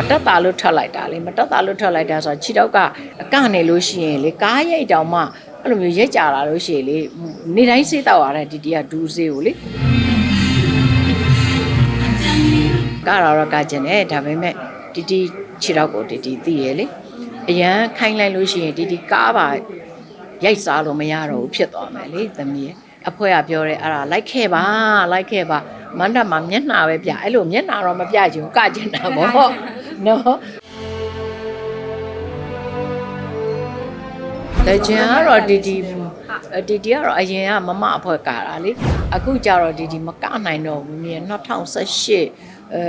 မတက်တာလို့ထွက်လိုက်တာလေမတက်တာလို့ထွက်လိုက်တာဆိုတော့ခြေတော့ကအကနေလို့ရှိရင်လေကားရိတ်တောင်မှအဲ့လိုမျိုးရိတ်ကြလာလို့ရှိရင်လေနေတိုင်းစေးတော့ရတဲ့ဒီတီကဒူးစေးကိုလေကားတော့ကကျင်တယ်ဒါပေမဲ့တီတီခြေတော့ကိုတီတီသိရလေအရန်ခိုင်းလိုက်လို့ရှိရင်တီတီကားပါရိုက်စားလို့မရတော့ဘူးဖြစ်သွားမယ်လေသမီးရဲ့အဖွဲကပြောတယ်အဲ့ဒါလိုက်ခဲ့ပါလိုက်ခဲ့ပါမန္တမှာမျက်နှာပဲပြအဲ့လိုမျက်နှာတော့မပြချင်ဘူးကကျင်တာပေါ့ နော်တကြံကတော့ဒီဒီဒီဒီကတော့အရင်ကမမအဖွဲကာတာလေအခုကျတော့ဒီဒီမကနိုင်တော့ဘူးမြေ2018အဲ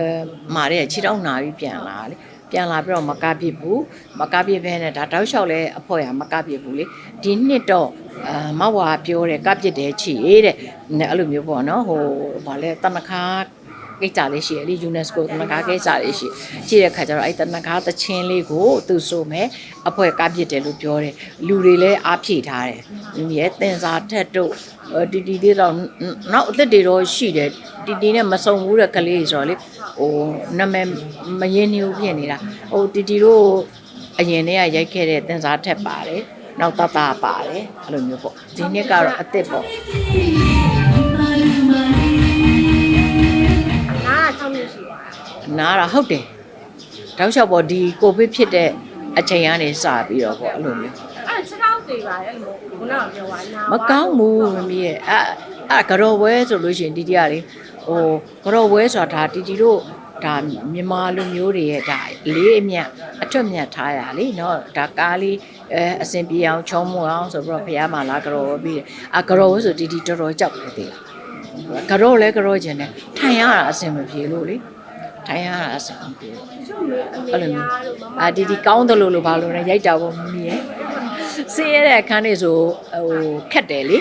မာတဲ့ခြေထောက်နာပြီးပြန်လာလေပြန်လာပြီးတော့မကပြစ်ဘူးမကပြစ်ဘဲနဲ့ဒါတောက်လျှောက်လဲအဖွဲရမကပြစ်ဘူးလေဒီနှစ်တော့အာမဝါပြောတယ်ကပြစ်တယ်ချီတဲ့အဲ့လိုမျိုးပေါ့နော်ဟိုဗာလဲတနခါ ကိစ္စလေးရှိရလေ UNESCO တနခါကိစ္စလေးရှိကြည့်တဲ့ခါကျတော့အဲ့တနခါသချင်းလေးကိုသူဆိုမယ်အဖွဲကပြစ်တယ်လို့ပြောတယ်လူတွေလည်းအားဖြည့်ထားတယ်ဒီရဲ့တင်စာထက်တို့တီတီလေးတော့နောက်အသက်တွေတော့ရှိတယ်တီတီနဲ့မစုံဘူးတဲ့ကလေးဆိုတော့လေဟိုနာမည်မရင်းနှီးဘူးဖြစ်နေတာဟိုတီတီတို့အရင်တည်းကရိုက်ခဲ့တဲ့တင်စာထက်ပါတယ်နောက်တတပါတယ်အဲ့လိုမျိုးပေါ့ဒီနှစ်ကတော့အစ်စ်ပေါ့ နားတာဟုတ်တယ်တောက်လျှောက်ပေါ့ဒီကိုဗစ်ဖြစ်တဲ့အချိန်ကနေစပြီးတော့ပေါ့အဲ့လိုမျိုး အဲ့ခြေထောက်တွေပါလေခုနကပြောပါနာ မကောင်းဘူးမမီးရဲ့အဲ့အဲ့ကြော်ဝဲဆိုလို့ရှိရင်တီတီကလေဟိုကြော်ဝဲဆိုတာဒါတီတီတို့ဒါမြန်မာလူမျိုးတွေရဲ့ဒါလေးအမြတ်အထွတ်မြတ်ထားရလေเนาะဒါကားလေးအဲအစင်ပြေအောင်ချုံးမအောင်ဆိုပြီးတော့ဖះမလာကြော်ဝဲပြီးတယ်အကြော်ဝဲဆိုတီတီတော်တော်ကြောက်တယ်သေးလားကြော်လဲကြော်ကျင်တယ်ထိုင်ရတာအစင်မပြေလို့လေ ထိုင်ရတာအစင်မပြေလို့ကျုပ်မေအမေအဲ့လိုမျိုးရားတို့မမအာဒီဒီကောင်းတယ်လို့လို့ဘာလို့လဲရိုက်တာပေါ့မမီးရဲ့စေးရတဲ့အခန်းလေးဆိုဟိုခက်တယ်လေ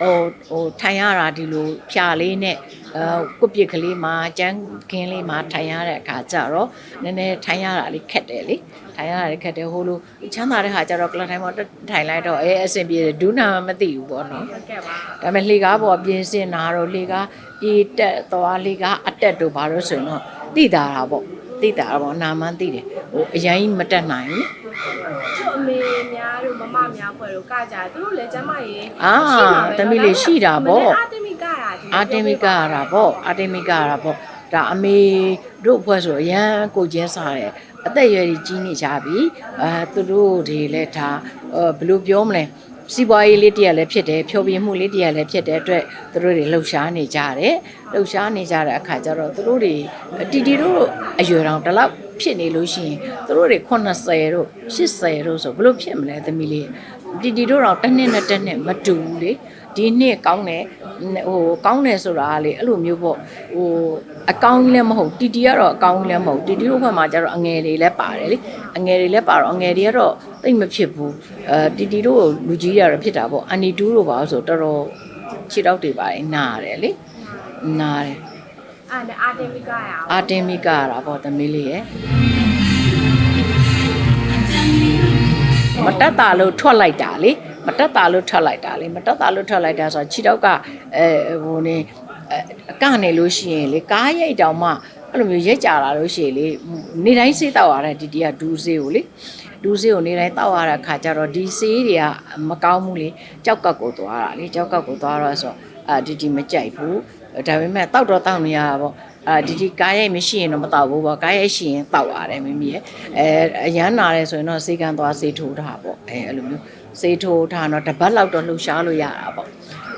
ဟိုဟိုထိုင်ရတာဒီလိုဖြာလေးနဲ့အဲကုတ်ပြစ်ကလေးမှာကျန်းကင်းလေးမှာထိုင်ရတဲ့အခါကျတော့နည်းနည်းထိုင်ရတာလေးခက်တယ်လေထိုင်ရတာလေးခက်တယ်ဟိုလိုချမ်းသာတဲ့ခါကျတော့ကလထိုင်ပေါ်ထိုင်လိုက်တော့အဲအဆင်ပြေတယ်ဒူးနာမသိဘူးပေါ့နော်ကဲပါဒါပေမဲ့လှေကားပေါ်ပြင်စင်တာတော့လှေကားပြေတက်သွားလှေကားအတက်တို့ဘာလို့ဆိုရင်တော့ တိတာတာပေါ့တိတာတာပေါ့နာမန်းတိတယ်ဟိုအရင်မတက်နိုင်ဘူးကျုပ်အမေများတို့မမများဖွဲ့တို့ကကြသူတို့လည်းကျမရေအာသမီးလေးရှိတာပေါ့အာတမီကတာဒီအာတင်မီကရတာပေါ့အာတင်မီကရတာပေါ့ဒါအမေတို့အဖွဲ့ဆိုအရန်ကိုကျင်းစားတယ်အသက်အရွယ်ကြီးကြီးနေကြပြီအဲသူတို့တွေလည်းဒါအဲဘယ်လိုပြောမလဲ စီးပွားရေးလေးတည်းလည်းဖြစ်တယ်ဖြောပြမှုလေးတည်းလည်းဖြစ်တဲ့အတွက်သူတို့တွေလှုပ်ရှားနေကြတယ်လှုပ်ရှားနေကြတဲ့အခါကျတော့သူတို့တွေတီတီတို့အရွယ်တောင်တစ်လောက်ဖြစ်နေလို့ရှိရင်သူတို့တွေ80တို့80တို့ဆိုဘယ်လိုဖြစ်မလဲသမီးလေး တီတီတို့တော့တစ်နှစ်နဲ့တစ်နှစ်မတူဘူးလေဒီနှစ်ကောင်းတယ်ဟိုကောင်းတယ်ဆိုတာကလေအဲ့လိုမျိုးပေါ့ဟိုအကောင်းကြီးလည်းမဟုတ်တီတီကတော့အကောင်းကြီးလည်းမဟုတ်တီတီတို့ဘက်မှာကျတော့အငယ်တွေလည်းပါတယ်လေအငယ်တွေလည်းပါတော့အငယ်တွေကတော့သိမဖြစ်ဘူးအဲတီတီတို့လူကြီးတွေကတော့ဖြစ်တာပေါ့အန်နီတူးတို့ပါဆိုတော်တော်ခြေတောက်တွေပါတယ်နားတယ်လေနားတယ်အာနဲ့အာတမီကရအောင်အာတင်မီကရတာပေါ့သမီးလေးရဲ့ မတက်တာလို့ထွက်လိုက်တာလေမတက်တာလို့ထွက်လိုက်တာလေမတက်တာလို့ထွက်လိုက်တာဆိုတော့ခြေတောက်ကအဲဟိုနေအဲအကနေလို့ရှိရင်လေကားရိတ်တောင်မှအဲ့လိုမျိုးရိတ်ကြလာလို့ရှိရင်လေနေတိုင်းစေးတောက်ရတဲ့ဒီတီကဒူးစေးကိုလေဒူးစေးကိုနေတိုင်းတောက်ရတဲ့ခါကျတော့ဒီစေးတွေကမကောင်းဘူးလေကြောက်ကပ်ကိုသွားတာလေကြောက်ကပ်ကိုသွားတော့ဆိုတော့အာဒီဒီမကြိုက်ဘူးဒါပေမဲ့တောက်တော့တောက်နေရတာပေါ့ အာဒီဒီကားရိုက်မရှိရင်တော့မတော့ဘူးပေါ့ကားရိုက်ရှိရင်တောက်ရတယ်မိမိရဲ့အဲအရန်နာတယ်ဆိုရင်တော့စေကန်းသွားစေထိုးတာပေါ့အဲအဲ့လိုမျိုးစေထိုးထားတော့တပတ်လောက်တော့လှူရှားလို့ရတာပေါ့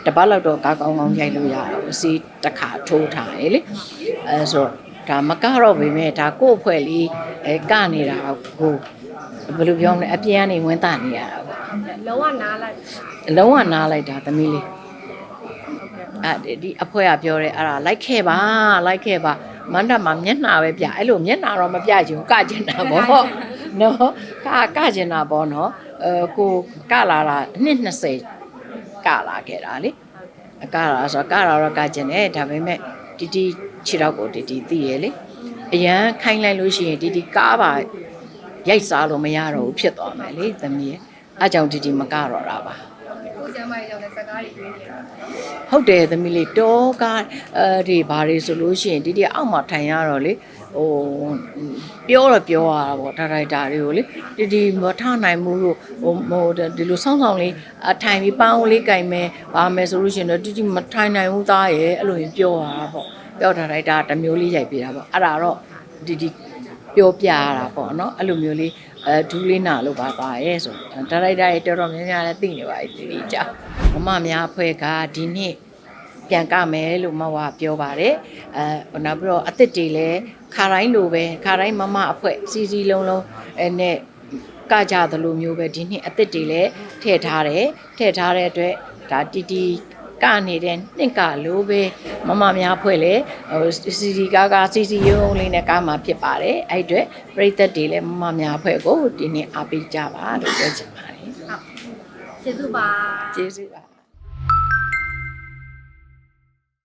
တပတ်လောက်တော့ကားကောင်းကောင်းရိုက်လို့ရတာပေါ့စေတစ်ခါထိုးထားရေလေအဲဆိုတော့ဒါမကတော့ပေမဲ့ဒါကို့အဖွဲ့လေးအဲကနေတာကိုဘယ်လိုပြောမလဲအပြင်းကနေဝင်တာနေရတာပေါ့လုံးဝနားလိုက်အလုံးဝနားလိုက်တာသမီးလေး အဲ့ဒီဒီအဖွဲကပြောတယ်အဲ့ဒါလိုက်ခဲ့ပါလိုက်ခဲ့ပါမန္တမှာမျက်နှာပဲပြအဲ့လိုမျက်နှာတော့မပြချင်ဘူးကကျင်တာပေါ့နော်ကကကျင်တာပေါ့နော်အဲကိုကလာတာနှစ်20ကလာခဲ့တာလေအကလာဆိုကလာတော့ကကျင်တယ်ဒါပေမဲ့တီတီခြေတော့ကိုတီတီသိရလေအရန်ခိုင်းလိုက်လို့ရှိရင်တီတီကားပါရိုက်စားလို့မရတော့ဘူးဖြစ်သွားမယ်လေသမီးရဲ့အဲကြောင့်တီတီမကတော့တာပါ ကိုကျမ်းမာရေးကြောင့်လည်းစကားတွေတွေးနေတာဟုတ်တယ်သမီးလေးတောကားအဲဒီဘာတွေဆိုလို့ရှိရင်ဒီဒီအောက်မှာထိုင်ရတော့လေဟိုပြောတော့ပြောရတာပေါ့ဒါရိုက်တာတွေကိုလေဒီဒီမထနိုင်ဘူးလို့ဟိုဟိုဒီလိုဆောင်းဆောင်းလေးအထိုင်ပြီးပန်းလေးကင်မယ်ပါမယ်ဆိုလို့ရှိရင်တော့ဒီဒီမထိုင်နိုင်ဘူးသားရဲ့အဲ့လိုရင်ပြောရတာပေါ့ပြောဒါရိုက်တာတစ်မျိုးလေးရိုက်ပြတာပေါ့အဲ့ဒါတော့ဒီဒီပြောပြရတာပေါ့နော်အဲ့လိုမျိုးလေး အဲဒူးလေးနာလို့ပါသားရဲ့ဆိုဒါရိုက်တာရဲ့တော်တော်များများလည်းသိနေပါပြီဒီကြာမမများအဖွဲ့ကဒီနေ့ပြန်ကမယ်လို့မဝပြောပါတယ်အဲနောက်ပြီးတော့အစ်စ်တွေလည်းခါတိုင်းလိုပဲခါတိုင်းမမအဖွဲ့စီစီလုံးလုံးအဲနဲ့ကကြသလိုမျိုးပဲဒီနှစ်အစ်စ်တွေလည်းထည့်ထားတယ်ထည့်ထားတဲ့အတွက်ဒါတီတီ ကနေတဲ့နှစ်ကလိုပဲမမများဖွဲ့လေဟိုစီစီကားကားစီစီရုံလေးနဲ့ကားမှာဖြစ်ပါတယ်အဲ့အတွက်ပရိသတ်တွေလည်းမမများဖွဲ့ကိုဒီနေ့အားပေးကြပါလို့ပြောချင်ပါတယ်ကျေးဇူးပါကျေးဇူးပါ